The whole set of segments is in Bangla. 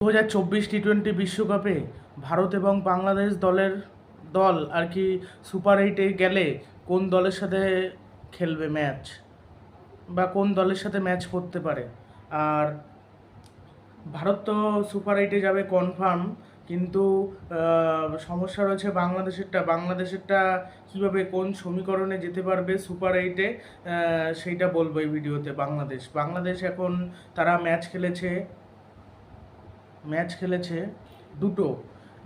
দু হাজার চব্বিশ টি টোয়েন্টি বিশ্বকাপে ভারত এবং বাংলাদেশ দলের দল আর কি সুপার এইটে গেলে কোন দলের সাথে খেলবে ম্যাচ বা কোন দলের সাথে ম্যাচ করতে পারে? আর ভারত তো সুপার এইটে যাবে কনফার্ম, কিন্তু সমস্যা রয়েছে বাংলাদেশেরটা। বাংলাদেশেরটা কীভাবে কোন সমীকরণে যেতে পারবে সুপার এইটে সেইটা বলব এই ভিডিওতে বাংলাদেশ। বাংলাদেশ এখন তারা ম্যাচ খেলেছে ম্যাচ খেলেছে দুটো।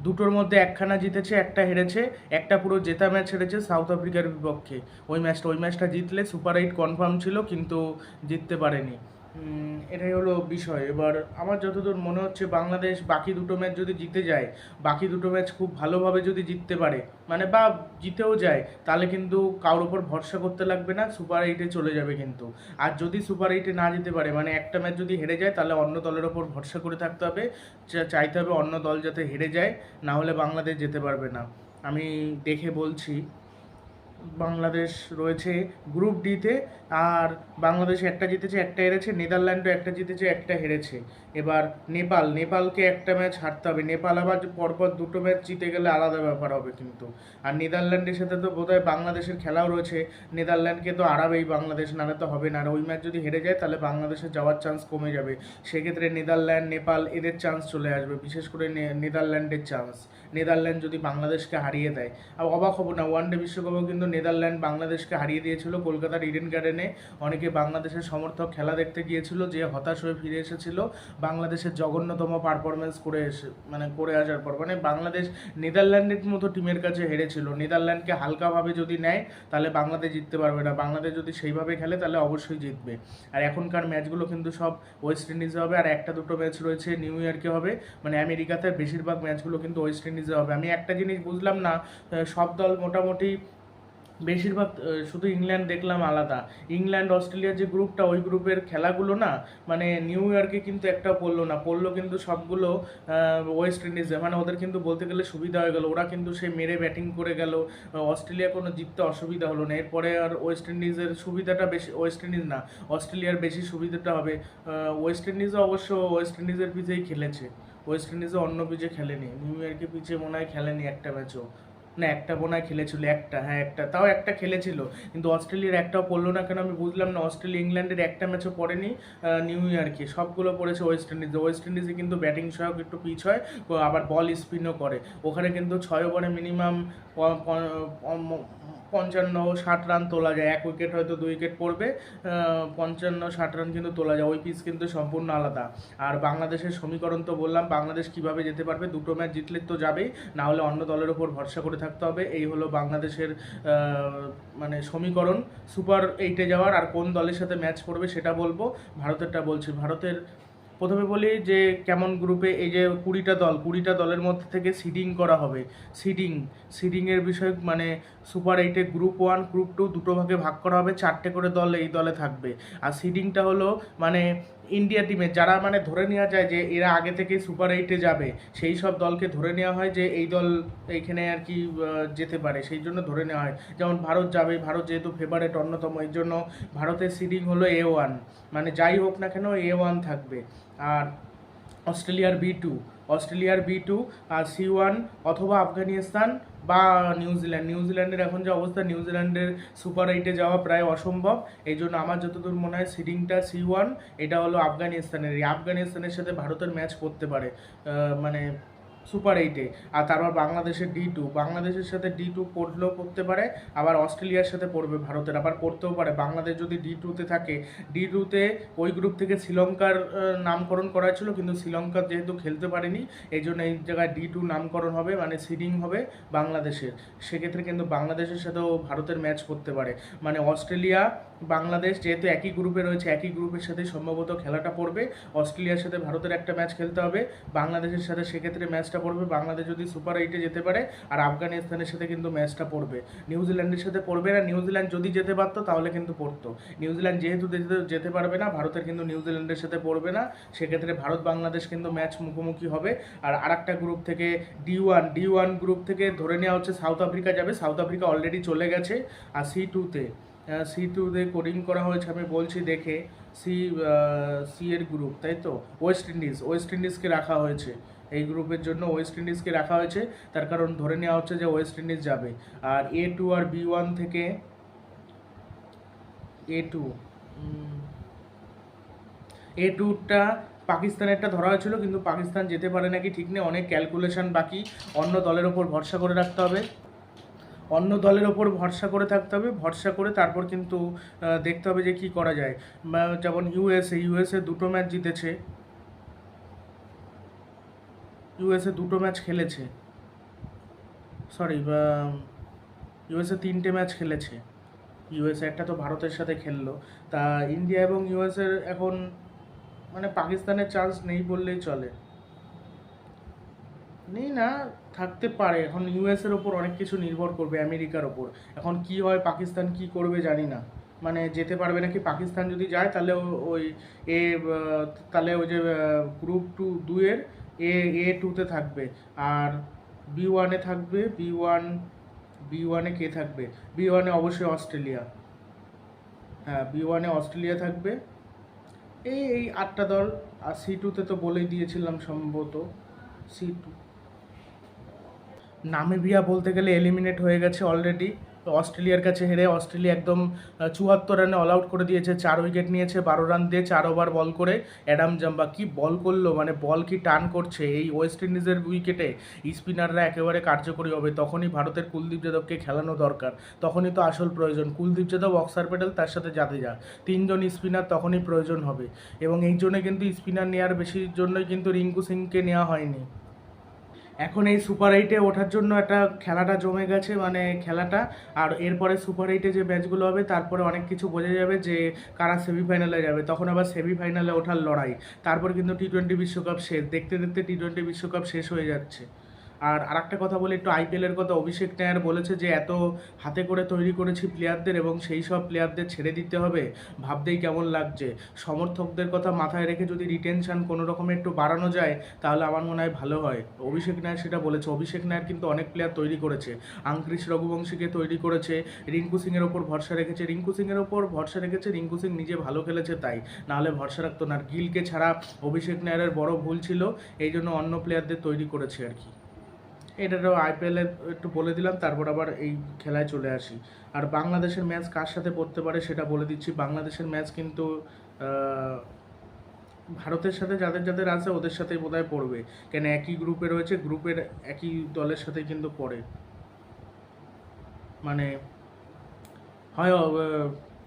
দুটোর মধ্যে একখানা জিতেছে, একটা হেরেছে, একটা পুরো জেতা ম্যাচ হেরেছে সাউথ আফ্রিকার বিপক্ষে। ওই ম্যাচটা ওই ম্যাচটা জিতলে সুপার এইট কনফার্ম ছিল, কিন্তু জিততে পারেনি। এটাই হলো বিষয়। এবার আমার যতদূর মনে হচ্ছে বাংলাদেশ বাকি দুটো ম্যাচ যদি জিতে যায়, বাকি দুটো ম্যাচ খুব ভালোভাবে যদি জিততে পারে মানে বা জিতেও যায়, তাহলে কিন্তু কারোর ওপর ভরসা করতে লাগবে না, সুপার এইটে চলে যাবে কিন্তু। আর যদি সুপার এইটে না যেতে পারে মানে একটা ম্যাচ যদি হেরে যায়, তাহলে অন্য দলের ওপর ভরসা করে থাকতে হবে চাইতে হবে অন্য দল যাতে হেরে যায়, না হলে বাংলাদেশ যেতে পারবে না। আমি দেখে বলছি বাংলাদেশ রয়েছে গ্রুপ ডিতে, আর বাংলাদেশ একটা জিতেছে, একটা হেরেছে, নেদারল্যান্ডও একটা জিতেছে, একটা হেরেছে। এবার নেপাল, নেপালকে একটা ম্যাচ হারতে হবে। নেপাল আবার পরপর দুটো ম্যাচ জিতে গেলে আলাদা ব্যাপার হবে কিন্তু। আর নেদারল্যান্ডের সাথে তো বোধহয় বাংলাদেশের খেলাও রয়েছে। নেদারল্যান্ডকে তো হারাবেই বাংলাদেশ নাহলে তো হবে না। আর ওই ম্যাচ যদি হেরে যায়, তাহলে বাংলাদেশের যাওয়ার চান্স কমে যাবে। সেক্ষেত্রে নেদারল্যান্ড, নেপাল এদের চান্স চলে আসবে, বিশেষ করে নেদারল্যান্ডের চান্স নেদারল্যান্ড যদি বাংলাদেশকে হারিয়ে দেয়। আর অবাক হব না ওয়ান ডে বিশ্বকাপেও কিন্তু নেদারল্যান্ড বাংলাদেশকে হারিয়ে দিয়েছিল। কলকাতার ইডেন গার্ডেনে অনেকে বাংলাদেশের সমর্থক খেলা দেখতে গিয়েছিল, যে হতাশ হয়ে ফিরে এসেছিল। বাংলাদেশের জঘন্যতম পারফরমেন্স করে এসে মানে করে আসার পর মানে বাংলাদেশ নেদারল্যান্ডের মতো টিমের কাছে হেরেছিল। নেদারল্যান্ডকে হালকাভাবে যদি নেয়, তাহলে বাংলাদেশ জিততে পারবে না। বাংলাদেশ যদি সেইভাবে খেলে, তাহলে অবশ্যই জিতবে। আর এখনকার ম্যাচগুলো কিন্তু সব ওয়েস্ট ইন্ডিজে হবে, আর একটা দুটো ম্যাচ রয়েছে, নিউ ইয়র্কে হবে। মানে আমেরিকাতে বেশিরভাগ ম্যাচগুলো কিন্তু ওয়েস্ট ইন্ডিজে হবে। আমি একটা জিনিস বুঝলাম না সব দল মোটামুটি বেশিরভাগ শুধু ইংল্যান্ড দেখলাম আলাদা। ইংল্যান্ড, অস্ট্রেলিয়ার যে গ্রুপটা, ওই গ্রুপের খেলাগুলো না মানে নিউ ইয়র্কে কিন্তু একটা পড়ল না। পড়ল কিন্তু সবগুলো ওয়েস্ট ইন্ডিজে। মানে ওদের কিন্তু বলতে গেলে সুবিধা হয়ে গেল। ওরা কিন্তু সে মেরে ব্যাটিং করে গেল। অস্ট্রেলিয়া কোনো জিততে অসুবিধা হলো না। এরপরে আর ওয়েস্ট ইন্ডিজের সুবিধাটা বেশি, ওয়েস্ট ইন্ডিজ না, অস্ট্রেলিয়ার বেশি সুবিধাটা হবে। ওয়েস্ট ইন্ডিজও অবশ্য ওয়েস্ট ইন্ডিজের পিছেই খেলেছে। ওয়েস্ট ইন্ডিজে অন্য পিচে খেলেনি। নিউ ইয়র্কে পিচে মনে হয় খেলেনি একটা ম্যাচও না, একটা বোনায় খেলেছিল, একটা হ্যাঁ একটা, তাও একটা খেলেছিল। কিন্তু অস্ট্রেলিয়ার একটাও পড়ল না কেন আমি বুঝলাম না। অস্ট্রেলিয়া, ইংল্যান্ডের একটা ম্যাচও পড়েনি নিউ ইয়র্কে সবগুলো পড়েছে ওয়েস্ট ইন্ডিজে ওয়েস্ট ইন্ডিজে কিন্তু ব্যাটিং সহায়ক একটু পিচ হয় আবার বল স্পিনও করে। ওখানে কিন্তু ছয় ওভারে মিনিমাম পঞ্চান্ন ষাট রান তোলা যায়। এক উইকেট হয়তো দুই উইকেট পড়বে। পঞ্চান্ন, ষাট রান কিন্তু তোলা যায়। ওই পিচ কিন্তু সম্পূর্ণ আলাদা। আর বাংলাদেশের সমীকরণ তো বললাম, বাংলাদেশ কীভাবে যেতে পারবে? দুটো ম্যাচ জিতলে তো যাবেই। না হলে অন্য দলের ওপর ভরসা করে থাকতে হবে। এই হলো বাংলাদেশের মানে সমীকরণ। সুপার এইটে যাওয়ার আর কোন দলের সাথে ম্যাচ করবে সেটা বলব। ভারতেরটা বলছি। ভারতের প্রথমে বলি যে কেমন গ্রুপে এই যে কুড়িটা দল, কুড়িটা দলের মধ্যে থেকে সিডিং করা হবে। সিডিং সিডিংয়ের বিষয়ে মানে সুপার এইটে গ্রুপ ওয়ান গ্রুপ টু দুটো ভাগে ভাগ করা হবে, চারটে করে দল এই দলে থাকবে। আর সিডিংটা হলো মানে ইন্ডিয়া টিমে, যারা মানে ধরে নেওয়া যায় যে এরা আগে থেকে সুপার এইটে যাবে, সেই সব দলকে ধরে নেওয়া হয় যে এই দল এইখানে আর কি যেতে পারে, সেই জন্য ধরে নেওয়া হয়। যেমন ভারত যাবে, ভারত যেহেতু ফেভারেট অন্যতম, এই জন্য ভারতের সিডিং হলো এ ওয়ান মানে যাই হোক না কেন এ ওয়ান থাকবে। আর অস্ট্রেলিয়ার বি টু অস্ট্রেলিয়ার বি টু আর সি ওয়ান অথবা আফগানিস্তান বা নিউজিল্যান্ড নিউজিল্যান্ডের এখন যে অবস্থা নিউজিল্যান্ডের সুপার এইটে যাওয়া প্রায় অসম্ভব। এই জন্য আমার যতদূর মনে হয় সিডিংটা সি ওয়ান এটা হলো আফগানিস্তানের। এই আফগানিস্তানের সাথে ভারতের ম্যাচ করতে পারে। মানে সুপার এইটে। আর তারপর বাংলাদেশের ডি টু। বাংলাদেশের সাথে ডি টু পড়লেও পড়তে পারে, আবার অস্ট্রেলিয়ার সাথে পড়বে ভারতের। আবার পড়তেও পারে। বাংলাদেশ যদি ডি টুতে থাকে, ডি টুতে ওই গ্রুপ থেকে শ্রীলঙ্কার নামকরণ করা ছিল, কিন্তু শ্রীলঙ্কা যেহেতু খেলতে পারেনি, এই জন্য এই জায়গায় ডি টু নামকরণ হবে মানে সিডিং হবে বাংলাদেশের। সেক্ষেত্রে কিন্তু বাংলাদেশের সাথেও ভারতের ম্যাচ করতে পারে। মানে অস্ট্রেলিয়া, বাংলাদেশ যেহেতু একই গ্রুপে রয়েছে, একই গ্রুপের সাথে সম্ভবত খেলাটা পড়বে, অস্ট্রেলিয়ার সাথে ভারতের একটা ম্যাচ খেলতে হবে, বাংলাদেশের সাথে সেক্ষেত্রে ম্যাচটা পড়বে বাংলাদেশ যদি সুপার এইটে যেতে পারে, আর আফগানিস্তানের সাথে কিন্তু ম্যাচটা পড়বে। নিউজিল্যান্ডের সাথে পড়বে না, নিউজিল্যান্ড যদি যেতে পারতো তাহলে কিন্তু পড়তো। নিউজিল্যান্ড যেহেতু যেতে পারবে না, ভারতের কিন্তু নিউজিল্যান্ডের সাথে পড়বে না, সেক্ষেত্রে ভারত বাংলাদেশ কিন্তু ম্যাচ মুখোমুখি হবে। আর আরেকটা গ্রুপ থেকে D one D one group থেকে ধরে নেওয়া হচ্ছে সাউথ আফ্রিকা যাবে। সাউথ আফ্রিকা অলরেডি চলে গেছে, আর সি টুতে সি টুতে কোডিং করা হয়েছে, আমি বলছি দেখে সি সি এর গ্রুপ তাই তো? ওয়েস্ট ইন্ডিজ ওয়েস্ট ইন্ডিজকে রাখা হয়েছে। এই গ্রুপের জন্য ওয়েস্ট ইন্ডিজকে রাখা হয়েছে। তার কারণ ধরে নেওয়া হচ্ছে যে ওয়েস্ট ইন্ডিজ যাবে। আর এ টু আর বি ওয়ান থেকে এ টু এ টুটা পাকিস্তানেরটা ধরা হয়েছিল, কিন্তু পাকিস্তান যেতে পারে নাকি ঠিক নেই, অনেক ক্যালকুলেশন বাকি। অন্য দলের ওপর ভরসা করে রাখতে হবে। অন্য দলের ওপর ভরসা করে থাকতে হবে, ভরসা করে তারপর কিন্তু দেখতে হবে যে কি করা যায়। যেমন ইউএসএ ইউএসএ দুটো ম্যাচ জিতেছে। ইউএসএ দুটো ম্যাচ খেলেছে। সরি ইউএসএ তিনটে ম্যাচ খেলেছে। ইউএসএ একটা তো ভারতের সাথে খেললো। তা ইন্ডিয়া এবং ইউএসএর এখন মানে পাকিস্তানের চান্স নেই বললেই চলে। নেই না, থাকতে পারে। এখন ইউএসের ওপর অনেক কিছু নির্ভর করবে, আমেরিকার ওপর। এখন কি হয়, পাকিস্তান কি করবে জানি না। মানে যেতে পারবে নাকি পাকিস্তান যদি যায়, তাহলে ওই এ তাহলে ওই যে গ্রুপ টু দুয়ের এ এ টুতে থাকবে। আর বি ওয়ানে থাকবে বি ওয়ান বি ওয়ানে কে থাকবে? বি ওয়ানে অবশ্যই অস্ট্রেলিয়া। হ্যাঁ বি ওয়ানে অস্ট্রেলিয়া থাকবে। এই এই আটটা দল, আর সি টুতে তো বলেই দিয়েছিলাম সম্ভবত। সি টু নামিবিয়া বলতে গেলে এলিমিনেট হয়ে গেছে অলরেডি অস্ট্রেলিয়ার কাছে হেরে অস্ট্রেলিয়া একদম চুয়াত্তর রানে অল আউট করে দিয়েছে, চার উইকেট নিয়েছে, বারো রান দিয়ে চার ওভার বল করে অ্যাডাম জাম্বা কি বল করল মানে বল কি টান করছে, এই ওয়েস্ট ইন্ডিজের উইকেটে স্পিনাররা একেবারে কার্যকরী হবে, তখনই ভারতের কুলদীপ যাদবকে খেলানো দরকার, তখনই তো আসল প্রয়োজন, কুলদীপ যাদব অক্সার প্যাটেল তার সাথে যাতে জাদেজা, তিনজন স্পিনার তখনই প্রয়োজন হবে, এবং এই জন্য কিন্তু স্পিনার নেওয়ার বেশির জন্যই কিন্তু রিঙ্কু সিংকে নেওয়া হয়নি। এখন এই সুপার এইটে ওঠার জন্য একটা খেলাটা জমে গেছে মানে খেলাটা। আর এরপরে সুপার এইটে যে ম্যাচগুলো হবে, তারপরে অনেক কিছু বোঝা যাবে যে কারা সেমিফাইনালে যাবে। তখন আবার সেমিফাইনালে ওঠার লড়াই। তারপর কিন্তু টি টোয়েন্টি বিশ্বকাপ শেষ। দেখতে দেখতে টি টোয়েন্টি বিশ্বকাপ শেষ হয়ে যাচ্ছে। আর আরেকটা কথা বলি, একটু আইপিএলের কথা, অভিষেক নায়ার বলেছে যে এত হাতে করে তৈরি করেছি প্লেয়ারদের এবং সেই সব প্লেয়ারদের ছেড়ে দিতে হবে, ভাবতেই কেমন লাগছে। সমর্থকদের কথা মাথায় রেখে যদি রিটেনশন কোনো রকমে একটু বাড়ানো যায়, তাহলে আমার মনে হয় ভালো হয়। অভিষেক নায়ার সেটা বলেছে, অভিষেক নায়ার কিন্তু অনেক প্লেয়ার তৈরি করেছে। আংক্রিস রঘুবংশীকে তৈরি করেছে, রিঙ্কু সিংয়ের ওপর ভরসা রেখেছে, রিঙ্কু সিংয়ের ওপর ভরসা রেখেছে, রিঙ্কু সিং নিজে ভালো খেলেছে তাই। নাহলে ভরসা রাখতো না, আর গিলকে ছাড়া অভিষেক নায়ারের বড় ভুল ছিল, এই জন্য অন্য প্লেয়ারদের তৈরি করেছে আর কি। এটাও আইপিএলে একটু বলে দিলাম, তারপর আবার এই খেলায় চলে আসি। আর বাংলাদেশের ম্যাচ কার সাথে পড়তে পারে সেটা বলে দিচ্ছি। বাংলাদেশের ম্যাচ কিন্তু ভারতের সাথে যাদের যাদের আছে ওদের সাথেই বোধহয় পড়বে। কেন একই গ্রুপে রয়েছে গ্রুপের একই দলের সাথেই কিন্তু পড়ে। মানে হয়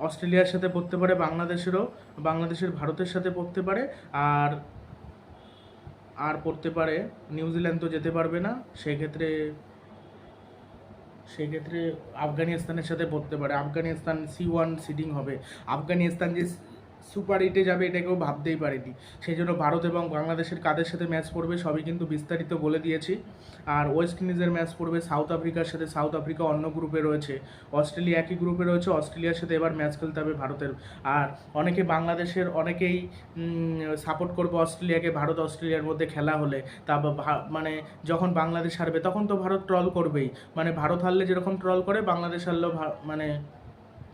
অস্ট্রেলিয়ার সাথে পড়তে পারে বাংলাদেশেরও, বাংলাদেশের ভারতের সাথে পড়তে পারে। আর আর পড়তে পারে নিউজিল্যান্ড তো যেতে পারবে না, সেক্ষেত্রে সেক্ষেত্রে আফগানিস্তানের সাথে পড়তে পারে। আফগানিস্তান সি ওয়ান সিডিং হবে। আফগানিস্তান যে সুপার এইটে যাবে এটা কেউ ভাবতেই পারেনি। সেই জন্য ভারত এবং বাংলাদেশের কাদের সাথে ম্যাচ পড়বে সবই কিন্তু বিস্তারিত বলে দিয়েছি। আর ওয়েস্ট ইন্ডিজের ম্যাচ পড়বে সাউথ আফ্রিকার সাথে সাউথ আফ্রিকা অন্য গ্রুপে রয়েছে। অস্ট্রেলিয়া একই গ্রুপে রয়েছে অস্ট্রেলিয়ার সাথে এবার ম্যাচ খেলতে হবে ভারতের। আর অনেকে বাংলাদেশের অনেকেই সাপোর্ট করবে অস্ট্রেলিয়াকে ভারত অস্ট্রেলিয়ার মধ্যে খেলা হলে। তা মানে যখন বাংলাদেশ হারবে, তখন তো ভারত ট্রল করবেই। মানে ভারত হারলে যেরকম ট্রল করে, বাংলাদেশ হারলেও মানে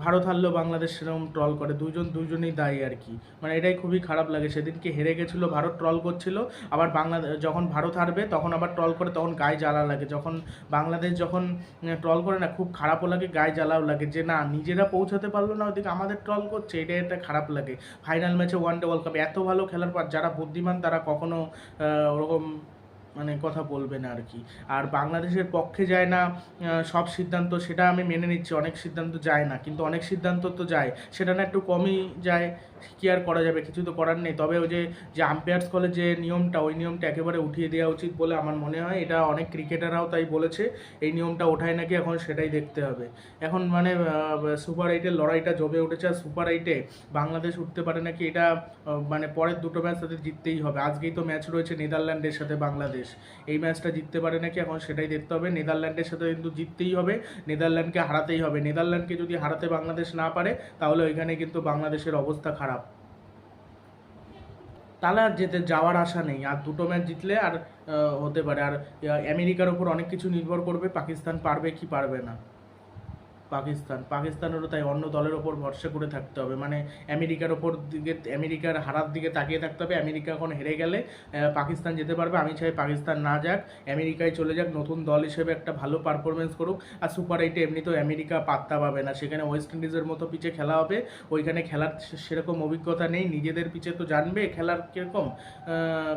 ভারত হারলেও বাংলাদেশ সেরকম ট্রল করে। দুজন, দুজনেই দায়ী আর কি। মানে এটাই খুবই খারাপ লাগে। সেদিনকে হেরে গেছিল, ভারত ট্রল করছিল, আবার বাংলাদেশ যখন ভারত হারবে, তখন আবার ট্রল করে তখন গায়ে জ্বালা লাগে। যখন বাংলাদেশ যখন ট্রল করে না, খুব খারাপও লাগে, গায়ে জ্বালাও লাগে যে, না, নিজেরা পৌঁছাতে পারল না ওদিকে আমাদের ট্রল করছে। এটা একটা খারাপ লাগে। ফাইনাল ম্যাচে ওয়ান ডে ওয়ার্ল্ড কাপ এত ভালো খেলার পর, যারা বুদ্ধিমান, তারা কখনো ওরকম মানে কথা বলবে না আর কি আর বাংলাদেশের পক্ষে যায় না সব সিদ্ধান্ত সেটা আমি মেনে নিচ্ছি, অনেক সিদ্ধান্ত যায় না, কিন্তু অনেক সিদ্ধান্ত তো যায়, সেটা না একটু কমই যায়। কি আর করা যাবে? কিছু তো করার নেই। তবে ওই যে যে আম্পায়ার্স কলে যে নিয়মটা, ওই নিয়মটা একেবারে উঠিয়ে দেওয়া উচিত বলে আমার মনে হয়। এটা অনেক ক্রিকেটাররাও তাই বলেছে। এই নিয়মটা ওঠায় নাকি এখন সেটাই দেখতে হবে। এখন মানে সুপার এইটের লড়াইটা জমে উঠেছে আর সুপার এইটে বাংলাদেশ উঠতে পারে নাকি এটা মানে পরের দুটো ম্যাচ তাদের জিততেই হবে। আজকেই তো ম্যাচ রয়েছে নেদারল্যান্ডের সাথে বাংলাদেশ। এই ম্যাচটা জিততে পারে নাকি এখন সেটাই দেখতে হবে। নেদারল্যান্ডের সাথে কিন্তু জিততেই হবে। নেদারল্যান্ডকে হারাতেই হবে। নেদারল্যান্ডকে যদি হারাতে বাংলাদেশ না পারে, তাহলে ওইখানে কিন্তু বাংলাদেশের অবস্থা খারাপ। তাহলে আর যেতে, যাওয়ার আশা নেই। আর দুটো ম্যাচ জিতলে আর হতে পারে। আর আমেরিকার ওপর অনেক কিছু নির্ভর করবে, পাকিস্তান পারবে কি পারবে না। পাকিস্তান। পাকিস্তানেরও তাই অন্য দলের ওপর ভরসা করে থাকতে হবে। মানে আমেরিকার ওপর দিকে, আমেরিকার হারার দিকে তাকিয়ে থাকতে হবে। আমেরিকা এখন হেরে গেলে পাকিস্তান যেতে পারবে। আমি চাই পাকিস্তান না যাক, আমেরিকায় চলে যাক, নতুন দল হিসেবে একটা ভালো পারফরমেন্স করুক। আর সুপার এইটে এমনিতেও আমেরিকা পাত্তা পাবে না। সেখানে ওয়েস্ট ইন্ডিজের মতো পিচে খেলা হবে। ওইখানে খেলার সেরকম অভিজ্ঞতা নেই। নিজেদের পিচে তো জানবে খেলার কীরকম।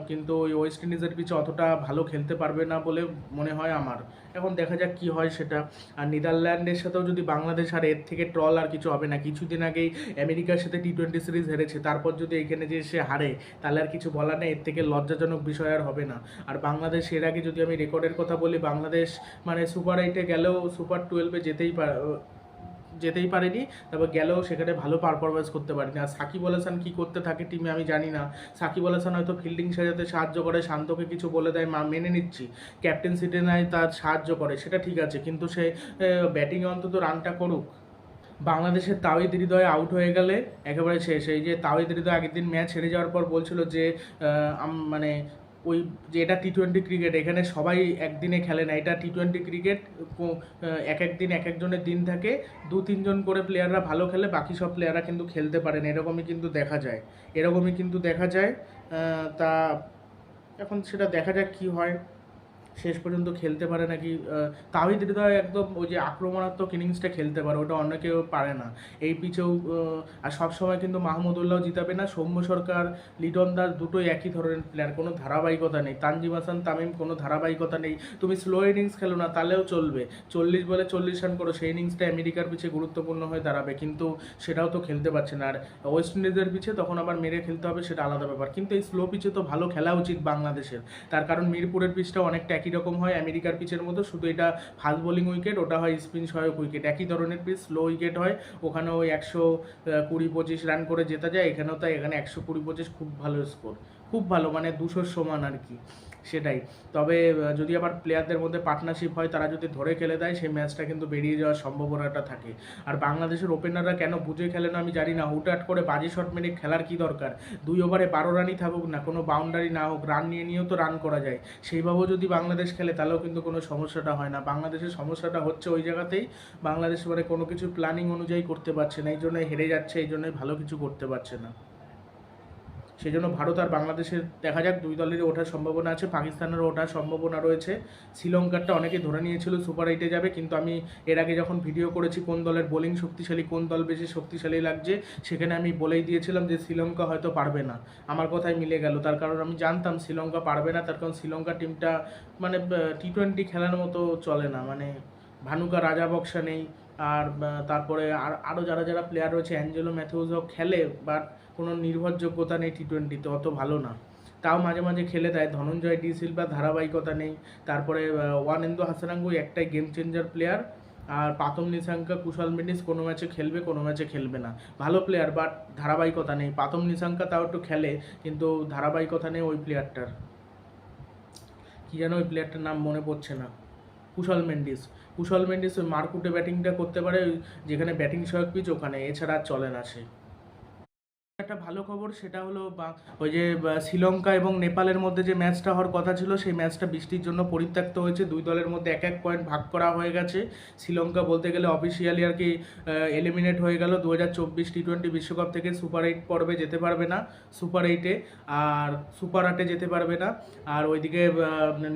কিন্তু ওই ওয়েস্ট ইন্ডিজের পিচে অতটা ভালো খেলতে পারবে না বলে মনে হয় আমার। এখন দেখা যাক কি হয় সেটা। আর নেদারল্যান্ডের সাথেও যদি বাংলাদেশ, আর এর থেকে ট্রল আর কিছু হবে না। কিছুদিন আগেই আমেরিকার সাথে টি টোয়েন্টি সিরিজ হেরেছে। তারপর যদি এখানে যে সে হারে, তাহলে আর কিছু বলার নেই। এর থেকে লজ্জাজনক বিষয় আর হবে না। আর বাংলাদেশ, এর আগে যদি আমি রেকর্ডের কথা বলি, বাংলাদেশ মানে সুপার এইটে গেলেও সুপার টুয়েলভে যেতেই পারে যেতেই পারেনি, তারপর গেলেও সেখানে ভালো পারফরমেন্স করতে পারেনি। আর সাকিব আল কী করতে থাকে টিমে আমি জানি না। সাকিব আল হয়তো ফিল্ডিং সাজাতে সাহায্য করে, শান্তকে কিছু বলে দেয়, মা মেনে নিচ্ছি। ক্যাপ্টেন সিটে নেয় তার সাহায্য করে, সেটা ঠিক আছে। কিন্তু সে ব্যাটিংয়ে অন্তত রানটা করুক। বাংলাদেশের তাওহিদ হৃদয় আউট হয়ে গেলে একেবারে শেষ। এই যে তাওহিদ হৃদয় আগের দিন ম্যাচ হেরে যাওয়ার পর বলছিল যে মানে ওই যে এটা টি টোয়েন্টি ক্রিকেট এখানে সবাই একদিনে খেলে না। এটা টি টোয়েন্টি ক্রিকেট এক এক দিন এক একজনের দিন থাকে। দু, তিনজন করে প্লেয়াররা ভালো খেলে, বাকি সব প্লেয়াররা কিন্তু খেলতে পারেন এরকমই কিন্তু দেখা যায়। এরকমই কিন্তু দেখা যায়। তা এখন সেটা দেখা যাক কী হয়। শেষ পর্যন্ত খেলতে পারে নাকি তাহিদ হৃদয় একদম ওই যে আক্রমণাত্মক ইনিংসটা খেলতে পারে, ওটা অন্য কেউ পারে না। এই পিচেও আর সবসময় কিন্তু মাহমুদুল্লাহ জিতাবে না, সৌম্য সরকার, লিটন দাস দুটোই একই ধরনের প্লেয়ার কোনো ধারাবাহিকতা নেই। তানজিম হাসান, তামিম, কোনো ধারাবাহিকতা নেই। তুমি স্লো ইনিংস খেলো না, তাহলেও চলবে। চল্লিশ বলে চল্লিশ রান করো, সেই ইনিংসটা আমেরিকার পিছে গুরুত্বপূর্ণ হয়ে দাঁড়াবে, কিন্তু সেটাও তো খেলতে পারছে না। আর ওয়েস্ট ইন্ডিজের পিছে তখন আবার মেরে খেলতে হবে, সেটা আলাদা ব্যাপার। কিন্তু এই স্লো পিচে তো ভালো খেলা উচিত বাংলাদেশের। তার কারণ মিরপুরের পিচটা অনেকটা একই রকম হয় আমেরিকার পিচের মতো, শুধু এটা ফাস্ট বোলিং উইকেট, ওটা হয় স্পিন সহায়ক উইকেট। একই ধরনের পিচ, স্লো উইকেট হয় ওখানে ওই একশো কুড়ি, পঁচিশ রান করে জেতা যায়, এখানেও তাই, এখানে একশো, কুড়ি, পঁচিশ খুব ভালো স্কোর। খুব ভালো মানে দুশোর সমান আর কি। সেটাই। তবে যদি আবার প্লেয়ারদের মধ্যে পার্টনারশিপ হয়, তারা যদি ধরে খেলে দেয়, সেই ম্যাচটা কিন্তু বেরিয়ে যাওয়ার সম্ভাবনাটা থাকে। আর বাংলাদেশের ওপেনাররা কেন বুঝে খেলে না, আমি জানি না। হুটহাট করে বাজি শট মেরে খেলার কি দরকার? দুই ওভারে বারো রানই থাকুক না, কোনো বাউন্ডারি না হোক রান নিয়ে নিয়েও তো রান করা যায়। সেইভাবেও যদি বাংলাদেশ খেলে, তাহলেও কিন্তু কোনো সমস্যাটা হয় না। বাংলাদেশের সমস্যাটা হচ্ছে ওই জায়গাতেই, বাংলাদেশ মানে কোনো কিছু প্ল্যানিং অনুযায়ী করতে পারছে না, এই জন্যই হেরে যাচ্ছে, এই জন্যই ভালো কিছু করতে পারছে না। সেই জন্য ভারত আর বাংলাদেশের, দেখা যাক দুই দলেরই ওঠার সম্ভাবনা আছে, পাকিস্তানেরও ওঠার সম্ভাবনা রয়েছে। শ্রীলঙ্কারটা অনেকে ধরে নিয়েছিল সুপার এইটে যাবে, কিন্তু আমি এর আগে যখন ভিডিও করেছি কোন দলের বোলিং শক্তিশালী, কোন দল বেশি শক্তিশালী লাগছে, সেখানে আমি বলেই দিয়েছিলাম যে শ্রীলঙ্কা হয়তো পারবে না। আমার কথাই মিলে গেল, তার কারণ আমি জানতাম শ্রীলঙ্কা পারবে না, তার কারণ শ্রীলঙ্কা টিমটা মানে টি টোয়েন্টি খেলার মতো চলে না মানে ভানুকা রাজা বক্সা নেই, আর তারপরে আর আরও যারা যারা প্লেয়ার রয়েছে অ্যাঞ্জেলো ম্যাথিউসও খেলে বাট কোনো নির্ভরযোগ্যতা নেই টি টোয়েন্টিতে অত ভালো না। তাও মাঝে মাঝে খেলে দেয়। ধনঞ্জয়, ডি সিলভা, ধারাবাহিকতা নেই। তারপরে ওয়ানেন্দু হাসানাঙ্গু একটাই গেম চেঞ্জার প্লেয়ার আর পাতম নিশাঙ্কা, কুশল মেন্ডিস কোনো ম্যাচে খেলবে, কোনো ম্যাচে খেলবে না। ভালো প্লেয়ার বাট ধারাবাহিকতা নেই। পাতম নিশাঙ্কা তাও একটু খেলে, কিন্তু ধারাবাহিকতা নেই ওই প্লেয়ারটার কি যেন ওই প্লেয়ারটার নাম মনে পড়ছে না। কুশল মেন্ডিস। কুশল মেন্ডিস মারকুটে ব্যাটিংটা করতে পারে যেখানে ব্যাটিং সহায়ক পিচ ওখানে, এছাড়া চলে না সে। একটা ভালো খবর, সেটা হলো ওই যে শ্রীলঙ্কা এবং নেপালের মধ্যে যে ম্যাচটা হওয়ার কথা ছিল, সেই ম্যাচটা বৃষ্টির জন্য পরিত্যক্ত হয়েছে। দুই দলের মধ্যে এক এক পয়েন্ট ভাগ করা হয়ে গেছে। শ্রীলঙ্কা বলতে গেলে অফিসিয়ালি আর কি এলিমিনেট হয়ে গেল দু হাজার চব্বিশ টি টোয়েন্টি বিশ্বকাপ থেকে সুপার এইট পর্বে যেতে পারবে না সুপার এইটে আর সুপার আটে যেতে পারবে না। আর ওইদিকে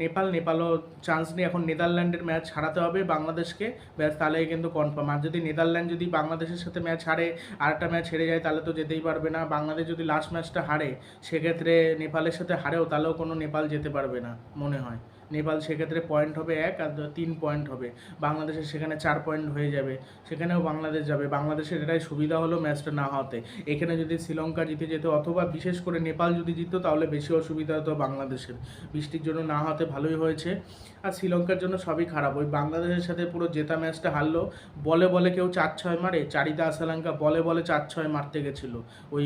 নেপাল, নেপালও চান্স নেই। এখন নেদারল্যান্ডের ম্যাচ হারাতে হবে বাংলাদেশকে। ব্যাস, তাহলেই কিন্তু কনফার্ম আর যদি নেদারল্যান্ড, যদি বাংলাদেশের সাথে ম্যাচ হারে আর একটা ম্যাচ হেরে যায়, তাহলে তো যেতেই পারবে না। বাংলাদেশ যদি লাস্ট ম্যাচটা হারে, সেক্ষেত্রে নেপালের সাথে হারেও তাহলেও কোনো নেপাল যেতে পারবে না মনে হয়। নেপাল সেক্ষেত্রে পয়েন্ট হবে এক আর তিন পয়েন্ট হবে। বাংলাদেশের সেখানে চার পয়েন্ট হয়ে যাবে, সেখানেও বাংলাদেশ যাবে। বাংলাদেশের এটাই সুবিধা হলো ম্যাচটা না হওয়াতে। এখানে যদি শ্রীলঙ্কা জিতে যেত অথবা বিশেষ করে নেপাল যদি জিততো, তাহলে বেশি অসুবিধা হতো বাংলাদেশের। বৃষ্টির জন্য না হওয়াতে ভালোই হয়েছে। আর শ্রীলঙ্কার জন্য সবই খারাপ। ওই বাংলাদেশের সাথে পুরো জেতা ম্যাচটা হারলো, বলে বলে কেউ চার ছয় মারে, চারিদা আসালাঙ্কা বলে বলে চার ছয় মারতে গেছিল। ওই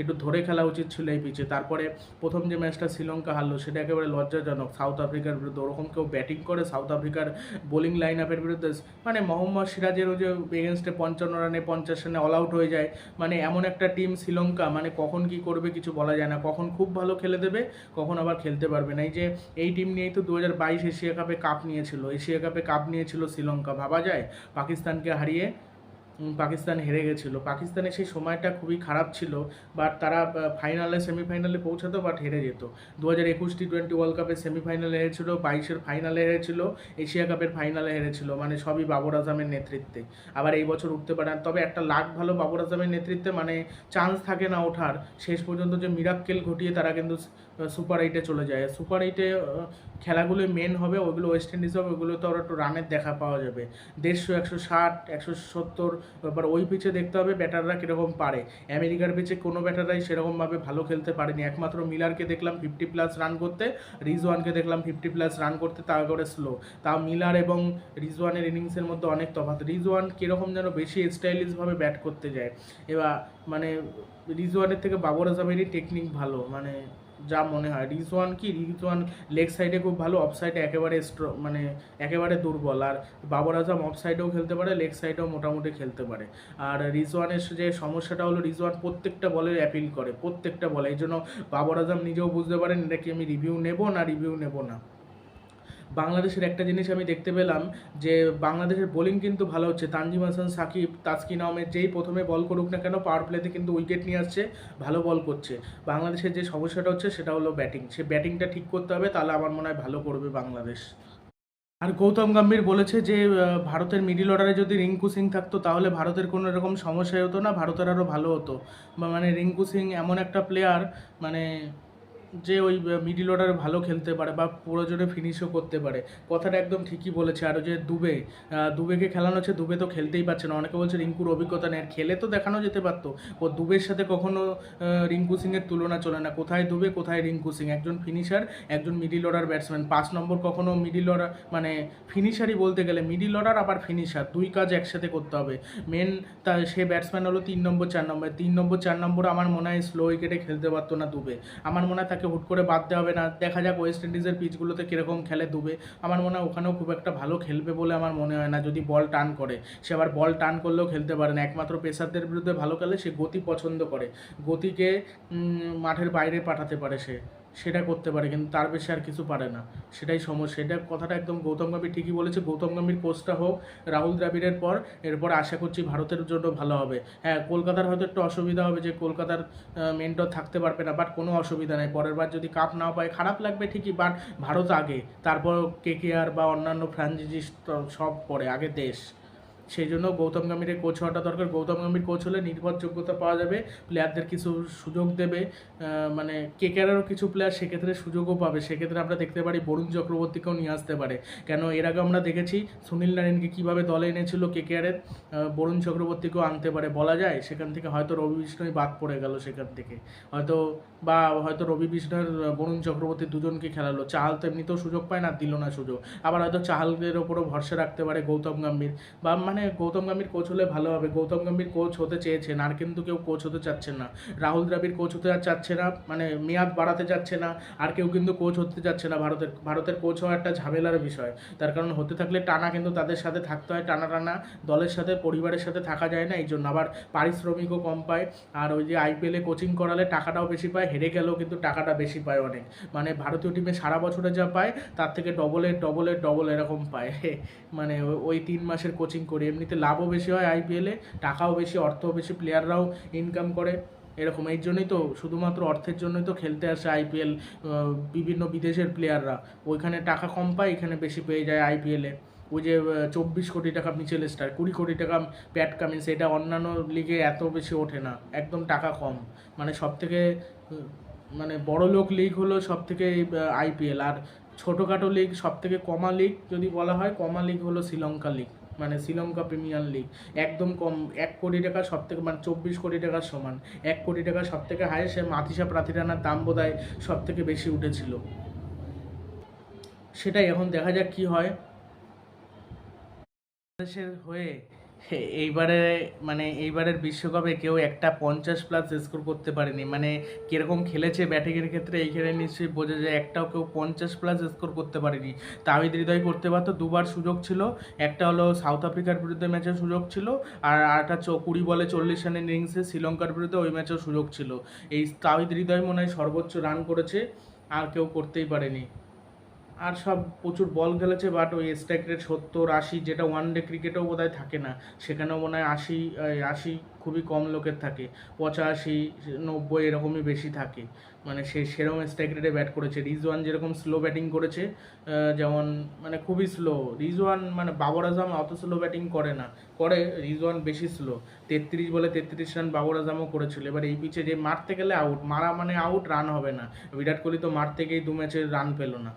একটু ধরে খেলা উচিত ছিল এই পিচে। তারপরে প্রথম যে ম্যাচটা শ্রীলঙ্কা হারলো, সেটা একেবারে লজ্জাজনক। সাউথ আফ্রিকার বিরুদ্ধে ওরকম কেউ ব্যাটিং করে, সাউথ আফ্রিকার বোলিং লাইন আপের বিরুদ্ধে মানে মোহাম্মদ সিরাজেরও যে এগেনস্টে পঞ্চান্ন রানে পঞ্চাশ রানে অল আউট হয়ে যায়। মানে এমন একটা টিম শ্রীলঙ্কা মানে কখন কি করবে কিছু বলা যায় না। কখন খুব ভালো খেলে দেবে, কখন আবার খেলতে পারবে না। এই যে, এই টিম নিয়েই তো দু হাজার বাইশ এশিয়া কাপে কাপ নিয়েছিল। এশিয়া কাপে কাপ নিয়েছিল শ্রীলঙ্কা। ভাবা যায় পাকিস্তানকে হারিয়ে পাকিস্তান হেরে গেছিল। পাকিস্তানের সেই সময়টা খুবই খারাপ ছিল বাট তারা ফাইনালে সেমিফাইনালে পৌঁছাতো বাট হেরে যেত। দু হাজার একুশ টি টোয়েন্টি ওয়ার্ল্ড কাপের সেমিফাইনালে হেরেছিল, বাইশের ফাইনালে হেরেছিল, এশিয়া কাপের ফাইনালে হেরেছিল মানে সবই বাবর আজমের নেতৃত্বে। আবার এই বছর উঠতে পারে। তবে একটা লাখ ভালো বাবর আজমের নেতৃত্বে মানে চান্স থাকে না ওঠার। শেষ পর্যন্ত যে মিরাক্কেল ঘটিয়ে তারা কিন্তু সুপার এইটে চলে যায়। সুপার এইটে খেলাগুলো মেন হবে, ওগুলো ওয়েস্ট ইন্ডিজ হবে ওগুলো তো ওরা একটু রানের দেখা পাওয়া যাবে। দেড়শো, একশো ষাট, একশো সত্তর এবার ওই পিচে দেখতে হবে ব্যাটাররা কীরকম পারে। আমেরিকার পিচে কোনো ব্যাটাররাই সেরকমভাবে ভালো খেলতে পারেনি। একমাত্র মিলারকে দেখলাম ফিফটি প্লাস রান করতে, রিজওয়ানকে দেখলাম ফিফটি প্লাস রান করতে, তা করে স্লো তা মিলার এবং রিজওয়ানের ইনিংসের মধ্যে অনেক তফাৎ। রিজওয়ান কীরকম যেন বেশি স্টাইলিশভাবে ব্যাট করতে যায়। এবার মানে রিজওয়ানের থেকে বাবর আজমেরই টেকনিক ভালো মানে যা মনে হয়। রিজওয়ান কি? রিজওয়ান লেগ সাইডে খুব ভালো অফ সাইডে একেবারে স্ট্র মানে একেবারে দুর্বল। আর বাবর আজম অফ সাইডেও খেলতে পারে লেগ সাইডেও মোটামুটি খেলতে পারে। আর রিজওয়ানের যে সমস্যাটা হলো রিজওয়ান প্রত্যেকটা বলের অ্যাপিল করে, প্রত্যেকটা বলে। এই জন্য বাবর আজম নিজেও বুঝতে পারেন এটা কি আমি রিভিউ নেব না রিভিউ নেব না। বাংলাদেশের একটা জিনিস আমি দেখতে পেলাম যে বাংলাদেশের বোলিং কিন্তু ভালো হচ্ছে। তানজিম হাসান, সাকিব তাসকিন আহমেদ যেই প্রথমে বল করুক না কেন পাওয়ার প্লেতে কিন্তু উইকেট নিয়ে আসছে, ভালো বল করছে। বাংলাদেশের যে সমস্যাটা হচ্ছে সেটা হলো ব্যাটিং সে ব্যাটিংটা ঠিক করতে হবে, তাহলে আমার মনে হয় ভালো করবে বাংলাদেশ। আর গৌতম গম্ভীর বলেছে যে ভারতের মিডিল অর্ডারে যদি রিঙ্কু সিং থাকতো, তাহলে ভারতের কোনো এরকম সমস্যাই হতো না, ভারতের আরও ভালো হতো। মানে রিঙ্কু সিং এমন একটা প্লেয়ার মানে যে ওই মিডিল অর্ডারে ভালো খেলতে পারে বা প্রয়োজনে ফিনিশও করতে পারে। কথাটা একদম ঠিকই বলেছে। আর ওই যে দুবে দুবেকে খেলানো হচ্ছে, দুবে তো খেলতেই পারছে না। অনেকে বলছে রিঙ্কুর অভিজ্ঞতা নেই। খেলে তো দেখানো যেতে পারতো। ও দুবের সাথে কখনো রিঙ্কু সিংয়ের তুলনা চলে না। কোথায় দুবে, কোথায় রিঙ্কু সিং? একজন ফিনিশার একজন মিডিল অর্ডার ব্যাটসম্যান পাঁচ নম্বর কখনো মিডিল অর্ডার মানে ফিনিশারই বলতে গেলে মিডিল অর্ডার আবার ফিনিশার দুই কাজ একসাথে করতে হবে। মেন তা, সে ব্যাটসম্যান হলো তিন নম্বর, চার নম্বর। তিন নম্বর, চার নম্বর আমার মনে হয় স্লো উইকেটে খেলতে পারতো না দুবে। আমার মনে হয় তাকে হুট করে বাদ দেওয়া হবে না। দেখা যাক ওয়েস্ট ইন্ডিজের পিচগুলোতে কীরকম খেলে দুবে। আমার মনে হয় ওখানেও খুব একটা ভালো খেলবে বলে আমার মনে হয় না, যদি বল টান করে। সে আবার বল টান করলেও খেলতে পারে না। একমাত্র পেসারদের বিরুদ্ধে ভালো খেলে সে গতি পছন্দ করে। গতিকে মাঠের বাইরে পাঠাতে পারে সে। সেটা করতে পারে, কিন্তু তার বেশি আর কিছু পারে না। সেটাই সমস্যা এটা কথাটা একদম গৌতম গম্ভীর ঠিকই বলেছে। গৌতম গম্ভীর কোচটা হোক, রাহুল দ্রাবিড়ের পর, এরপর আশা করছি ভারতের জন্য ভালো হবে। হ্যাঁ কলকাতার হয়তো একটু অসুবিধা হবে যে কলকাতার মেন্টর থাকতে পারবে না বাট কোনো অসুবিধা নেই। পরের বার যদি কাপ না পায়, খারাপ লাগবে ঠিকই বাট ভারত আগে। তারপর কে কে আর বা অন্যান্য ফ্র্যাঞ্চাইজিস সব পরে, আগে দেশ। সেই জন্য গৌতম গম্ভীরের কোচ হওয়াটা দরকার। গৌতম গম্ভীর কোচ হলে নির্ভরযোগ্যতা পাওয়া যাবে। প্লেয়ারদের কিছু সুযোগ দেবে। মানে কেকেআরেরও কিছু প্লেয়ার সেক্ষেত্রে সুযোগও পাবে। সেক্ষেত্রে আমরা দেখতে পারি বরুণ চক্রবর্তীকেও নিয়ে আসতে পারে। কেন? এর আগে আমরা দেখেছি সুনীল নারায়ণকে কীভাবে দলে এনেছিল কেকেআরের বরুণ চক্রবর্তীকেও আনতে পারে। বলা যায় সেখান থেকে হয়তো রবি বিষ্ণুই বাদ পড়ে গেল সেখান থেকে। হয়তো বা হয়তো রবি বিষ্ণুর বরুণ চক্রবর্তী দুজনকে খেলালো। চাহাল তো এমনিতেও সুযোগ পায় না, দিল না সুযোগ। আবার হয়তো চাহালের ওপরও ভরসা রাখতে পারে গৌতম গম্ভীর। বা মানে গৌতম গম্ভীর কোচ হলে ভালো হবে। গৌতম গম্ভীর কোচ হতে চেয়েছেন, আর কিন্তু কেউ কোচ হতে চাচ্ছেন না। রাহুল দ্রাবিড় কোচ হতে আর চাচ্ছে না মানে মেয়াদ বাড়াতে চাচ্ছে না, আর কেউ কিন্তু কোচ হতে চাচ্ছে না। ভারতের ভারতের কোচ হওয়া একটা ঝামেলার বিষয়। তার কারণ হতে থাকলে টানা কিন্তু তাদের সাথে থাকতে হয়, টানা টানা। দলের সাথে, পরিবারের সাথে থাকা যায় না এই জন্য আবার পারিশ্রমিকও কম পায়, আর ওই যে আইপিএলে কোচিং করালে টাকাটাও বেশি পায়, হেরে গেলেও কিন্তু টাকাটা বেশি পায় অনেক। মানে ভারতীয় টিমে সারা বছরে যা পায়, তার থেকে ডবলের ডবলের ডবল এরকম পায়। মানে ওই তিন মাসের কোচিং করে এমনিতে লাভও বেশি হয় আইপিএলে টাকাও বেশি, অর্থও বেশি প্লেয়াররাও ইনকাম করে, এরকম। এই জন্যই তো শুধুমাত্র অর্থের জন্যই তো খেলতে আসে আইপিএল বিভিন্ন বিদেশের প্লেয়াররা ওইখানে টাকা কম পায়, এখানে বেশি পেয়ে যায় আইপিএলে ওই যে চব্বিশ কোটি টাকা মিচেল স্টার, কুড়ি কোটি টাকা প্যাট কামিন্স এটা অন্যান্য লিগে এত বেশি ওঠে না, একদম টাকা কম। মানে সব থেকে মানে বড় লোক লিগ হলো সব থেকে আইপিএল আর ছোটোখাটো লিগ সব থেকে কমা লিগ যদি বলা হয়, কমা লিগ হলো শ্রীলঙ্কা লিগ মানে শ্রীলঙ্কা প্রিমিয়ার লিগ একদম কম, এক কোটি টাকা সব থেকে মানে চব্বিশ কোটি টাকার সমান। এক কোটি টাকা সব থেকে হায়েস্ট মাতিসা প্রার্থীরানার দাম বোধহয় সব থেকে বেশি উঠেছিল। সেটাই, এখন দেখা যাক কি হয়। বাংলাদেশের হয়ে এইবারে মানে এইবারের বিশ্বকাপে কেউ একটা পঞ্চাশ প্লাস স্কোর করতে পারেনি। মানে কীরকম খেলেছে ব্যাটিংয়ের ক্ষেত্রে, এইখানে নিশ্চয়ই বোঝা যায় একটাও কেউ পঞ্চাশ প্লাস স্কোর করতে পারেনি। তাহিদ হৃদয় করতে পারতো, দুবার সুযোগ ছিল। একটা হলো সাউথ আফ্রিকার বিরুদ্ধে ম্যাচের সুযোগ ছিল, আর আরেকটা চ- কুড়ি বলে চল্লিশ রানের ইনিংসে শ্রীলঙ্কার বিরুদ্ধে ওই ম্যাচেও সুযোগ ছিল। এই তাহিদ হৃদয় মনে হয় সর্বোচ্চ রান করেছে, আর কেউ করতেই পারেনি। আর সব প্রচুর বল খেলেছে বাট ওই স্ট্রাইক রেট সত্তর, আশি, যেটা ওয়ান ডে ক্রিকেটেও বোধহয় থাকে না। সেখানেও মনে হয় আশি আশি খুবই কম লোকের থাকে। পঁচাশি, নব্বই এরকমই বেশি থাকে। মানে সে সেরকম স্ট্রাইক রেটে ব্যাট করেছে। রিজওয়ান যেরকম স্লো ব্যাটিং করেছে যেমন মানে খুবই স্লো রিজওয়ান মানে বাবর আজম অত স্লো ব্যাটিং করে না। করে, রিজওয়ান বেশি স্লো তেত্রিশ বলে তেত্রিশ রান বাবর আজমও করেছিল। এবার এই পিচে যে মারতে গেলে আউট মারা মানে আউট রান হবে না। বিরাট কোহলি তো মারতে গিয়েই দু ম্যাচে রান পেল না।